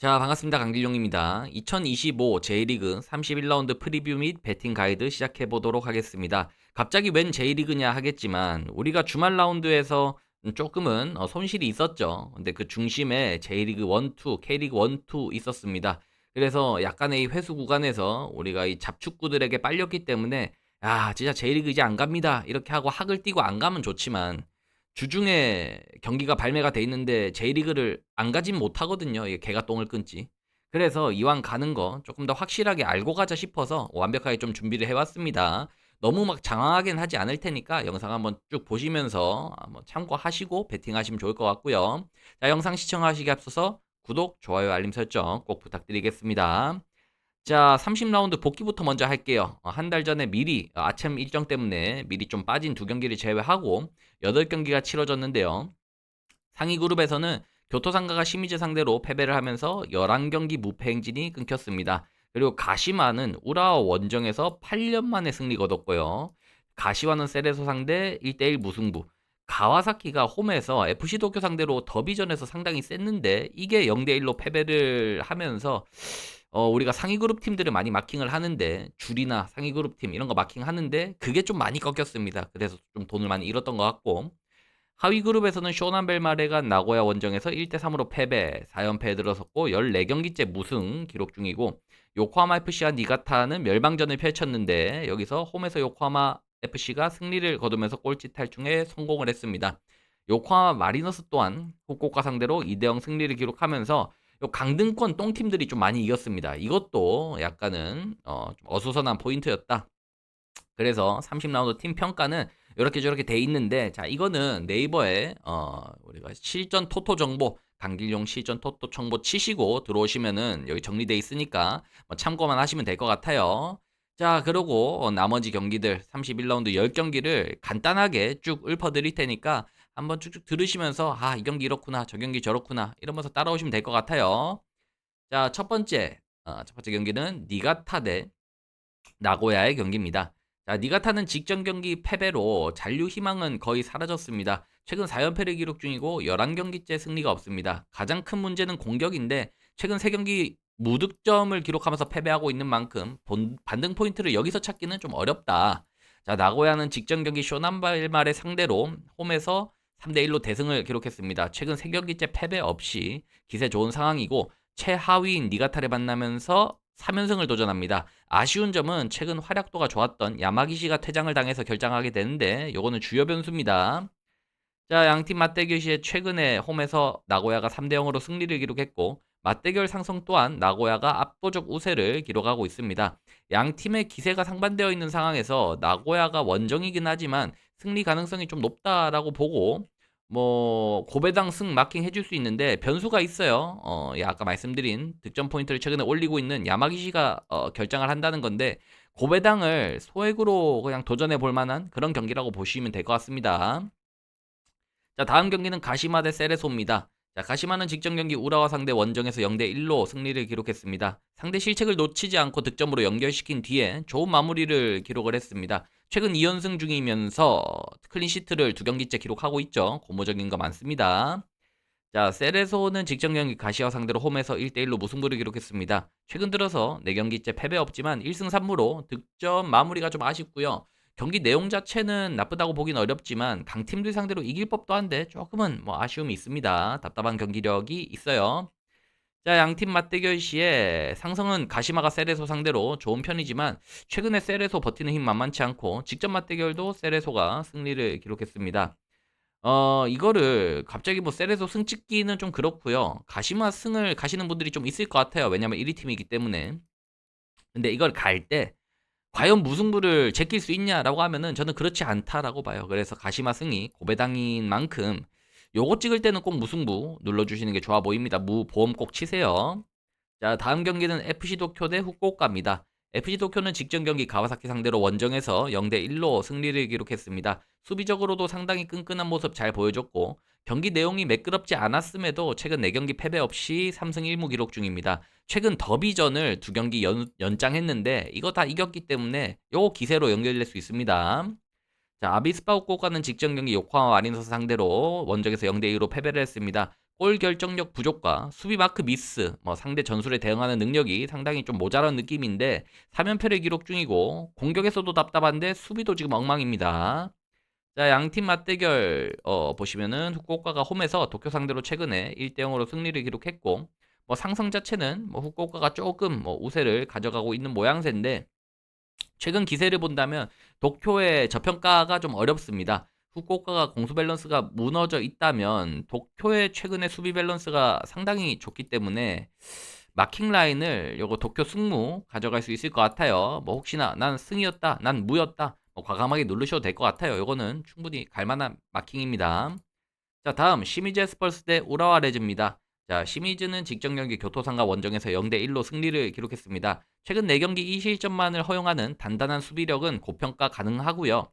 자, 반갑습니다. 강길용입니다. 2025 J리그 31라운드 프리뷰 및 배팅 가이드 시작해 보도록 하겠습니다. 갑자기 웬 J리그냐 하겠지만 우리가 주말 라운드에서 조금은 어, 손실이 있었죠. 근데 그 중심에 J리그 1, 2, K리그 1, 2 있었습니다. 그래서 약간의 이 회수 구간에서 우리가 이 잡축구들에게 빨렸기 때문에 야, 진짜 J리그 이제 안 갑니다. 이렇게 하고 학을 띄고 안 가면 좋지만 주중에 경기가 발매가 돼 있는데 J리그를 안 가진 못하거든요. 개가 똥을 끊지. 그래서 이왕 가는 거 조금 더 확실하게 알고 가자 싶어서 완벽하게 좀 준비를 해왔습니다. 너무 막 장황하긴 하지 않을 테니까 영상 한번 쭉 보시면서 한번 참고하시고 베팅하시면 좋을 것 같고요. 자, 영상 시청하시기 앞서서 구독, 좋아요, 알림 설정 꼭 부탁드리겠습니다. 자, 30라운드 복귀부터 먼저 할게요. 어, 한달 전에 미리 어, 아침 일정 때문에 미리 좀 빠진 두 경기를 제외하고 8경기가 치러졌는데요. 상위 그룹에서는 교토상가가 시미즈 상대로 패배를 하면서 11경기 무패 행진이 끊겼습니다. 그리고 가시마는 우라와 원정에서 8년 만에 승리 거뒀고요. 가시와는 세레소 상대 1대1 무승부. 가와사키가 홈에서 FC 도쿄 상대로 더비전에서 상당히 셌는데 이게 0대1로 패배를 하면서 어, 우리가 상위 그룹 팀들을 많이 마킹을 하는데 줄이나 상위 그룹 팀 이런 거 마킹 하는데 그게 좀 많이 꺾였습니다. 그래서 좀 돈을 많이 잃었던 것 같고 하위 그룹에서는 쇼난 벨마레가 나고야 원정에서 1대 3으로 패배, 4연패에 들어섰고 14경기째 무승 기록 중이고 요코하마 FC와 니가타는 멸망전을 펼쳤는데 여기서 홈에서 요코하마 FC가 승리를 거두면서 꼴찌 탈중에 성공을 했습니다. 요코하마 마리너스 또한 후쿠오카 상대로 2대0 승리를 기록하면서 요 강등권 똥팀들이 좀 많이 이겼습니다. 이것도 약간은 어, 좀 어수선한 포인트였다. 그래서 30라운드 팀 평가는 이렇게 저렇게 돼 있는데 자 이거는 네이버에 어, 우리가 실전 토토 정보 강길용 실전 토토 정보 치시고 들어오시면은 여기 정리돼 있으니까 뭐 참고만 하시면 될 것 같아요. 자 그리고 어, 나머지 경기들 31라운드 10경기를 간단하게 쭉 읊어드릴 테니까 한번 쭉쭉 들으시면서 아, 이 경기 이렇구나. 저 경기 저렇구나. 이러면서 따라오시면 될 것 같아요. 자, 첫 번째. 어, 첫 번째 경기는 니가타 대 나고야의 경기입니다. 자, 니가타는 직전 경기 패배로 잔류 희망은 거의 사라졌습니다. 최근 4연패를 기록 중이고 11경기째 승리가 없습니다. 가장 큰 문제는 공격인데 최근 3경기 무득점을 기록하면서 패배하고 있는 만큼 본, 반등 포인트를 여기서 찾기는 좀 어렵다. 자, 나고야는 직전 경기 쇼남발말의 상대로 홈에서 3대1로 대승을 기록했습니다. 최근 3경기째 패배 없이 기세 좋은 상황이고 최하위인 니가타를 만나면서 3연승을 도전합니다. 아쉬운 점은 최근 활약도가 좋았던 야마기시가 퇴장을 당해서 결장하게 되는데 요거는 주요 변수입니다. 자, 양팀 맞대결 시에 최근에 홈에서 나고야가 3대 0으로 승리를 기록했고 맞대결 상승 또한 나고야가 압도적 우세를 기록하고 있습니다. 양 팀의 기세가 상반되어 있는 상황에서 나고야가 원정이긴 하지만 승리 가능성이 좀 높다라고 보고 뭐 고배당 승 마킹 해줄 수 있는데 변수가 있어요. 어, 예, 아까 말씀드린 득점 포인트를 최근에 올리고 있는 야마기시가 어, 결정을 한다는 건데 고배당을 소액으로 그냥 도전해 볼 만한 그런 경기라고 보시면 될 것 같습니다. 자 다음 경기는 가시마 대 세레소입니다. 자, 가시마는 직전 경기 우라와 상대 원정에서 0대 1로 승리를 기록했습니다. 상대 실책을 놓치지 않고 득점으로 연결시킨 뒤에 좋은 마무리를 기록을 했습니다. 최근 2연승 중이면서 클린시트를 두 경기째 기록하고 있죠. 고무적인 거 많습니다. 자, 세레소는 직전 경기 가시와 상대로 홈에서 1대1로 무승부를 기록했습니다. 최근 들어서 4경기째 패배 없지만 1승 3무로 득점 마무리가 좀 아쉽고요. 경기 내용 자체는 나쁘다고 보긴 어렵지만 강팀들 상대로 이길 법도 한데 조금은 뭐 아쉬움이 있습니다. 답답한 경기력이 있어요. 자, 양팀 맞대결 시에 상성은 가시마가 세레소 상대로 좋은 편이지만 최근에 세레소 버티는 힘 만만치 않고 직접 맞대결도 세레소가 승리를 기록했습니다. 어, 이거를 갑자기 뭐 세레소 승 찍기는 좀 그렇고요. 가시마 승을 가시는 분들이 좀 있을 것 같아요. 왜냐면 1위 팀이기 때문에. 근데 이걸 갈 때 과연 무승부를 제낄 수 있냐라고 하면은 저는 그렇지 않다라고 봐요. 그래서 가시마 승이 고배당인 만큼 요거 찍을 때는 꼭 무승부 눌러주시는 게 좋아 보입니다. 무 보험 꼭 치세요. 자 다음 경기는 FC 도쿄 대 후쿠오카입니다. FC 도쿄는 직전 경기 가와사키 상대로 원정에서 0대 1로 승리를 기록했습니다. 수비적으로도 상당히 끈끈한 모습 잘 보여줬고 경기 내용이 매끄럽지 않았음에도 최근 4경기 패배 없이 3승 1무 기록 중입니다. 최근 더비전을 두 경기 연, 연장했는데 이거 다 이겼기 때문에 요 기세로 연결될 수 있습니다. 자, 아비스파 후쿠오카는 직전 경기 요코하마 마리노스 상대로 원정에서 0대 2로 패배를 했습니다. 골 결정력 부족과 수비 마크 미스, 뭐 상대 전술에 대응하는 능력이 상당히 좀 모자란 느낌인데 3연패를 기록 중이고 공격에서도 답답한데 수비도 지금 엉망입니다. 자, 양팀 맞대결 어, 보시면은 후쿠오카가 홈에서 도쿄 상대로 최근에 1대 0으로 승리를 기록했고 뭐 상성 자체는 뭐 후쿠오카가 조금 뭐 우세를 가져가고 있는 모양새인데 최근 기세를 본다면 도쿄의 저평가가 좀 어렵습니다. 후쿠오카가 공수 밸런스가 무너져 있다면 도쿄의 최근의 수비 밸런스가 상당히 좋기 때문에 마킹 라인을 요거 도쿄 승무 가져갈 수 있을 것 같아요. 뭐 혹시나 난 승이었다, 난 무였다, 뭐 과감하게 누르셔도 될 것 같아요. 요거는 충분히 갈만한 마킹입니다. 자 다음 시미즈 에스펄스 대 우라와 레즈입니다. 자 시미즈는 직전 경기 교토상가 원정에서 0대 1로 승리를 기록했습니다. 최근 4경기 2실점만을 허용하는 단단한 수비력은 고평가 가능하고요.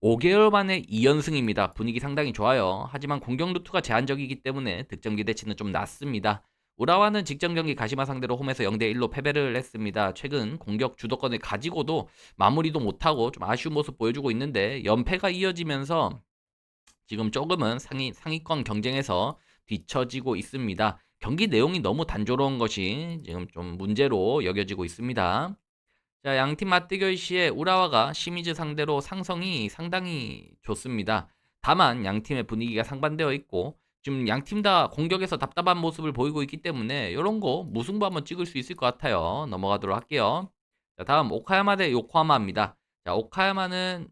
5개월 만에 2연승입니다. 분위기 상당히 좋아요. 하지만 공격 루트가 제한적이기 때문에 득점 기대치는 좀 낮습니다. 우라와는 직전 경기 가시마 상대로 홈에서 0대 1로 패배를 했습니다. 최근 공격 주도권을 가지고도 마무리도 못하고 좀 아쉬운 모습 보여주고 있는데 연패가 이어지면서 지금 조금은 상위 상위권 경쟁에서 뒤처지고 있습니다. 경기 내용이 너무 단조로운 것이 지금 좀 문제로 여겨지고 있습니다. 자, 양팀 맞대결 시에 우라와가 시미즈 상대로 상성이 상당히 좋습니다. 다만 양팀의 분위기가 상반되어 있고 지금 양팀 다 공격에서 답답한 모습을 보이고 있기 때문에 이런 거 무승부 한번 찍을 수 있을 것 같아요. 넘어가도록 할게요. 자, 다음 오카야마 대 요코하마입니다. 자, 오카야마는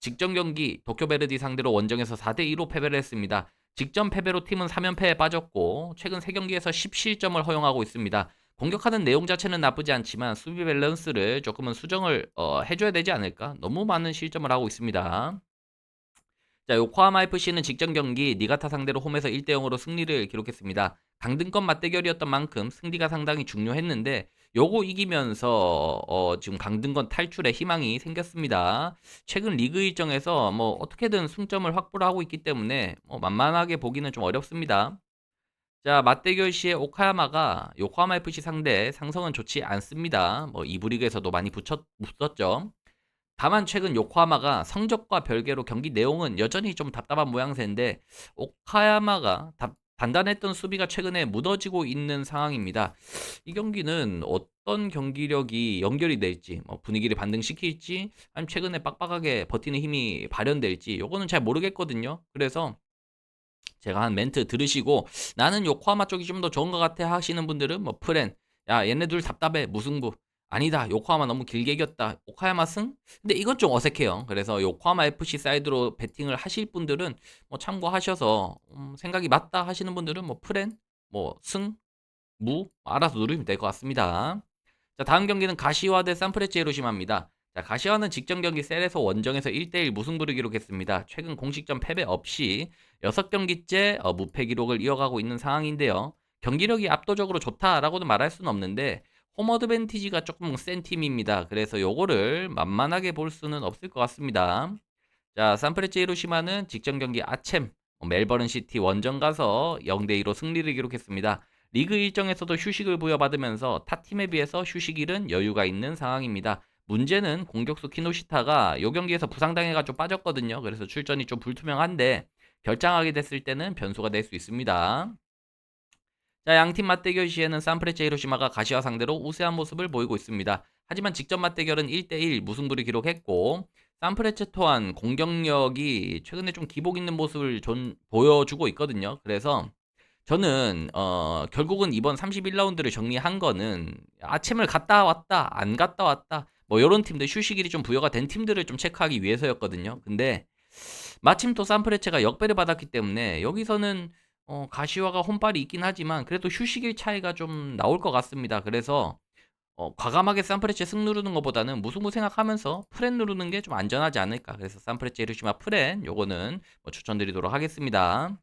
직전 경기 도쿄베르디 상대로 원정에서 4대 2로 패배를 했습니다. 직전 패배로 팀은 3연패에 빠졌고 최근 3경기에서 10실점을 허용하고 있습니다. 공격하는 내용 자체는 나쁘지 않지만 수비 밸런스를 조금은 수정을 어, 해줘야 되지 않을까? 너무 많은 실점을 하고 있습니다. 자, 요코하마 FC는 직전 경기 니가타 상대로 홈에서 1대 0으로 승리를 기록했습니다. 강등권 맞대결이었던 만큼 승리가 상당히 중요했는데 요거 이기면서 어, 지금 강등권 탈출의 희망이 생겼습니다. 최근 리그 일정에서 뭐 어떻게든 승점을 확보를 하고 있기 때문에 뭐 만만하게 보기는 좀 어렵습니다. 자, 맞대결 시에 오카야마가 요코하마 FC 상대 상성은 좋지 않습니다. 뭐 이부 리그에서도 많이 붙였, 붙었죠. 다만 최근 요코하마가 성적과 별개로 경기 내용은 여전히 좀 답답한 모양새인데 오카야마가 답, 단단했던 수비가 최근에 무너지고 있는 상황입니다. 이 경기는 어떤 경기력이 연결이 될지, 뭐 분위기를 반등시킬지, 아니면 최근에 빡빡하게 버티는 힘이 발현될지, 요거는 잘 모르겠거든요. 그래서 제가 한 멘트 들으시고 나는 요코하마 쪽이 좀 더 좋은 것 같아 하시는 분들은 뭐 프렌, 야 얘네 둘 답답해 무승부. 아니다 요코하마 너무 길게 이겼다 오카야마 승? 근데 이건 좀 어색해요. 그래서 요코하마 FC 사이드로 베팅을 하실 분들은 뭐 참고하셔서 음, 생각이 맞다 하시는 분들은 뭐 프렌 뭐 승, 무 알아서 누르면 될 것 같습니다. 자 다음 경기는 가시와 대 산프레체 히로시마입니다. 자 가시와는 직전 경기 셀에서 원정에서 1대1 무승부를 기록했습니다. 최근 공식전 패배 없이 6경기째 어, 무패 기록을 이어가고 있는 상황인데요. 경기력이 압도적으로 좋다라고는 말할 수는 없는데 홈 어드밴티지가 조금 센 팀입니다. 그래서 요거를 만만하게 볼 수는 없을 것 같습니다. 자, 산프레체 히로시마는 직전 경기 아챔 뭐 멜버른 시티 원정 가서 0대 2로 승리를 기록했습니다. 리그 일정에서도 휴식을 부여받으면서 타 팀에 비해서 휴식일은 여유가 있는 상황입니다. 문제는 공격수 키노시타가 요 경기에서 부상당해가지고 빠졌거든요. 그래서 출전이 좀 불투명한데 결장하게 됐을 때는 변수가 될 수 있습니다. 자, 양팀 맞대결 시에는 산프레체 히로시마가 가시와 상대로 우세한 모습을 보이고 있습니다. 하지만 직전 맞대결은 1대1 무승부를 기록했고 산프레체 또한 공격력이 최근에 좀 기복 있는 모습을 좀 보여주고 있거든요. 그래서 저는 어, 결국은 이번 31라운드를 정리한 거는 아침을 갔다 왔다 안 갔다 왔다 뭐 이런 팀들 휴식일이 좀 부여가 된 팀들을 좀 체크하기 위해서였거든요. 근데 마침 또 산프레체가 역배를 받았기 때문에 여기서는 어, 가시화가 혼발이 있긴 하지만 그래도 휴식일 차이가 좀 나올 것 같습니다. 그래서 어, 과감하게 산프레체 승 누르는 것보다는 무승부 생각하면서 프렌 누르는 게 좀 안전하지 않을까. 그래서 산프레체 히로시마 프렌 요거는 뭐 추천드리도록 하겠습니다.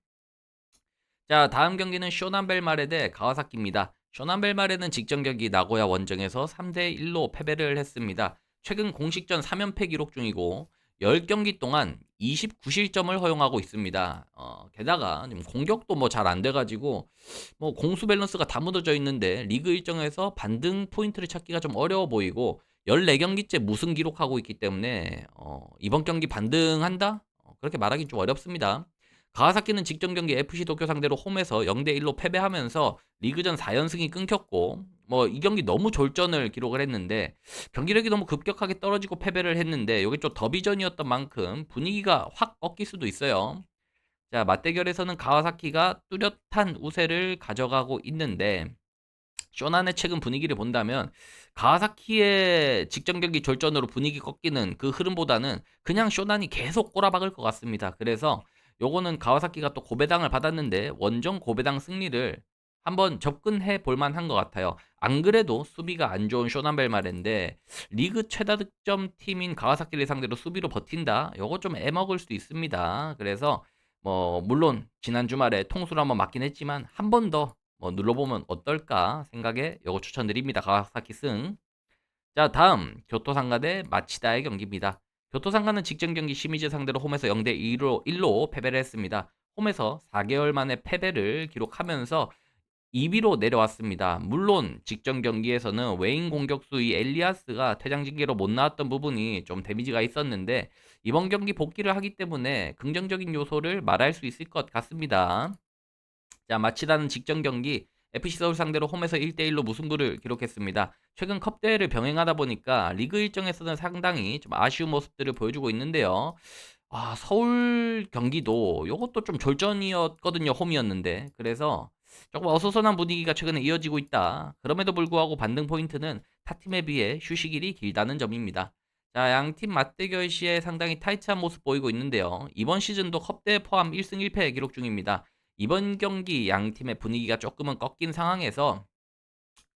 자 다음 경기는 쇼남벨마레 대 가와사키입니다. 쇼남벨마레는 직전 경기 나고야 원정에서 3대 1로 패배를 했습니다. 최근 공식전 3연패 기록 중이고 10경기 동안 29실점을 허용하고 있습니다. 어, 게다가 공격도 뭐 잘 안 돼가지고 뭐 공수 밸런스가 다 묻어져 있는데 리그 일정에서 반등 포인트를 찾기가 좀 어려워 보이고 14경기째 무승 기록하고 있기 때문에 어, 이번 경기 반등한다? 어, 그렇게 말하기 좀 어렵습니다. 가와사키는 직전 경기 FC 도쿄 상대로 홈에서 0대 1로 패배하면서 리그전 4연승이 끊겼고 뭐 이 경기 너무 졸전을 기록을 했는데 경기력이 너무 급격하게 떨어지고 패배를 했는데 이게 좀 더비전이었던 만큼 분위기가 확 꺾일 수도 있어요. 자, 맞대결에서는 가와사키가 뚜렷한 우세를 가져가고 있는데 쇼난의 최근 분위기를 본다면 가와사키의 직전 경기 졸전으로 분위기 꺾이는 그 흐름보다는 그냥 쇼난이 계속 꼬라박을 것 같습니다. 그래서 요거는 가와사키가 또 고배당을 받았는데 원정 고배당 승리를 한번 접근해 볼 만한 것 같아요. 안 그래도 수비가 안 좋은 쇼난벨마레인데 리그 최다 득점 팀인 가와사키를 상대로 수비로 버틴다. 요거 좀 애먹을 수도 있습니다. 그래서 뭐 물론 지난 주말에 통수를 한번 맞긴 했지만 한 번 더 뭐 눌러보면 어떨까 생각에 요거 추천드립니다. 가와사키 승. 자 다음 교토상가 대 마치다의 경기입니다. 교토상가는 직전 경기 시미즈 상대로 홈에서 0대 2로 1로 패배를 했습니다. 홈에서 4개월 만에 패배를 기록하면서 2위로 내려왔습니다. 물론 직전 경기에서는 외인 공격수 이 엘리아스가 퇴장 징계로 못 나왔던 부분이 좀 데미지가 있었는데 이번 경기 복귀를 하기 때문에 긍정적인 요소를 말할 수 있을 것 같습니다. 자, 마치다는 직전 경기 FC 서울 상대로 홈에서 1대1로 무승부를 기록했습니다. 최근 컵 대회를 병행하다 보니까 리그 일정에서는 상당히 좀 아쉬운 모습들을 보여주고 있는데요. 아, 서울 경기도 이것도 좀 졸전이었거든요. 홈이었는데. 그래서 조금 어수선한 분위기가 최근에 이어지고 있다. 그럼에도 불구하고 반등 포인트는 타 팀에 비해 휴식일이 길다는 점입니다. 자, 양팀 맞대결 시에 상당히 타이트한 모습 보이고 있는데요. 이번 시즌도 컵대회 포함 1승 1패 기록 중입니다. 이번 경기 양 팀의 분위기가 조금은 꺾인 상황에서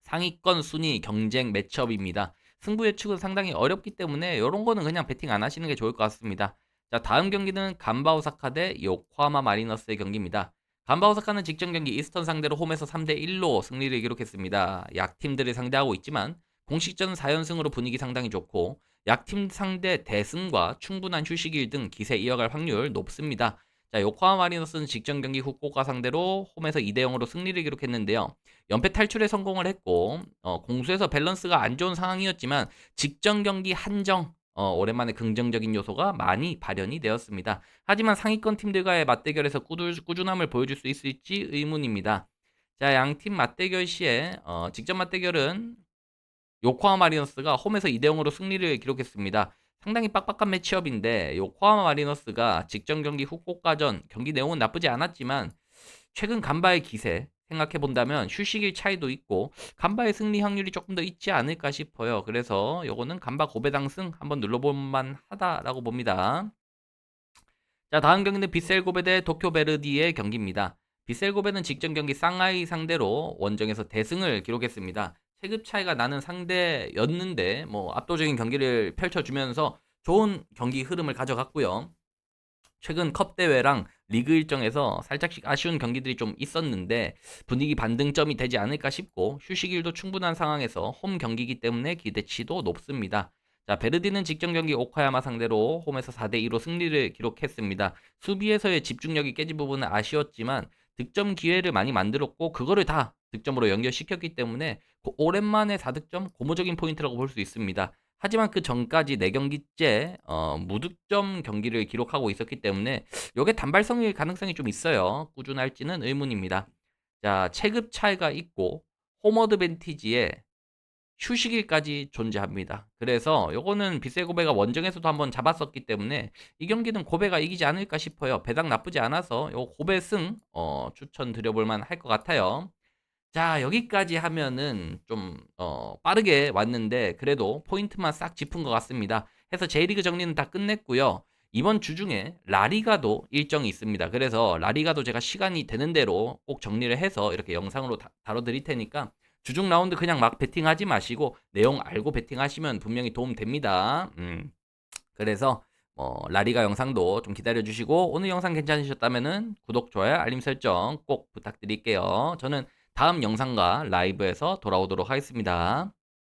상위권 순위 경쟁 매치업입니다. 승부 예측은 상당히 어렵기 때문에 이런 거는 그냥 베팅 안 하시는 게 좋을 것 같습니다. 자, 다음 경기는 간바 오사카 대 요코하마 마리너스의 경기입니다. 간바 오사카는 직전 경기 이스턴 상대로 홈에서 3대 1로 승리를 기록했습니다. 약팀들을 상대하고 있지만 공식전 4연승으로 분위기 상당히 좋고 약팀 상대 대승과 충분한 휴식일 등 기세 이어갈 확률 높습니다. 자, 요코하마 마리너스는 직전 경기 후쿠오카 상대로 홈에서 2대 0으로 승리를 기록했는데요. 연패 탈출에 성공을 했고 어, 공수에서 밸런스가 안 좋은 상황이었지만 직전 경기 한정 어, 오랜만에 긍정적인 요소가 많이 발현이 되었습니다. 하지만 상위권 팀들과의 맞대결에서 꾸준, 꾸준함을 보여줄 수 있을지 의문입니다. 자, 양팀 맞대결 시에 어, 직전 맞대결은 요코하마 마리너스가 홈에서 2대 0으로 승리를 기록했습니다. 상당히 빡빡한 매치업인데 요코하마 마리너스가 직전 경기 후쿠오카전 경기 내용은 나쁘지 않았지만 최근 간바의 기세 생각해 본다면 휴식일 차이도 있고 간바의 승리 확률이 조금 더 있지 않을까 싶어요. 그래서 요거는 간바 고배당승 한번 눌러볼 만 하다라고 봅니다. 자 다음 경기는 비셀고베 대 도쿄베르디의 경기입니다. 비셀고베는 직전 경기 쌍하이 상대로 원정에서 대승을 기록했습니다. 체급 차이가 나는 상대였는데 뭐 압도적인 경기를 펼쳐주면서 좋은 경기 흐름을 가져갔고요. 최근 컵 대회랑 리그 일정에서 살짝씩 아쉬운 경기들이 좀 있었는데 분위기 반등점이 되지 않을까 싶고 휴식일도 충분한 상황에서 홈 경기이기 때문에 기대치도 높습니다. 자, 베르디는 직전 경기 오카야마 상대로 홈에서 4대 2로 승리를 기록했습니다. 수비에서의 집중력이 깨진 부분은 아쉬웠지만 득점 기회를 많이 만들었고 그거를 다 득점으로 연결시켰기 때문에 오랜만에 4득점 고무적인 포인트라고 볼 수 있습니다. 하지만 그 전까지 4경기째 어, 무득점 경기를 기록하고 있었기 때문에 이게 단발성일 가능성이 좀 있어요. 꾸준할지는 의문입니다. 자, 체급 차이가 있고 홈어드밴티지에 휴식일까지 존재합니다. 그래서 요거는 비세 고베가 원정에서도 한번 잡았었기 때문에 이 경기는 고베가 이기지 않을까 싶어요. 배당 나쁘지 않아서 요 고베 승 어, 추천드려볼 만할 것 같아요. 자, 여기까지 하면은 좀, 어, 빠르게 왔는데, 그래도 포인트만 싹 짚은 것 같습니다. 해서 J리그 정리는 다 끝냈고요. 이번 주 중에 라리가도 일정이 있습니다. 그래서 라리가도 제가 시간이 되는 대로 꼭 정리를 해서 이렇게 영상으로 다, 다뤄드릴 테니까 주중 라운드 그냥 막 베팅하지 마시고 내용 알고 베팅하시면 분명히 도움 됩니다. 음. 그래서 뭐 라리가 영상도 좀 기다려 주시고 오늘 영상 괜찮으셨다면은 구독, 좋아요, 알림 설정 꼭 부탁드릴게요. 저는 다음 영상과 라이브에서 돌아오도록 하겠습니다.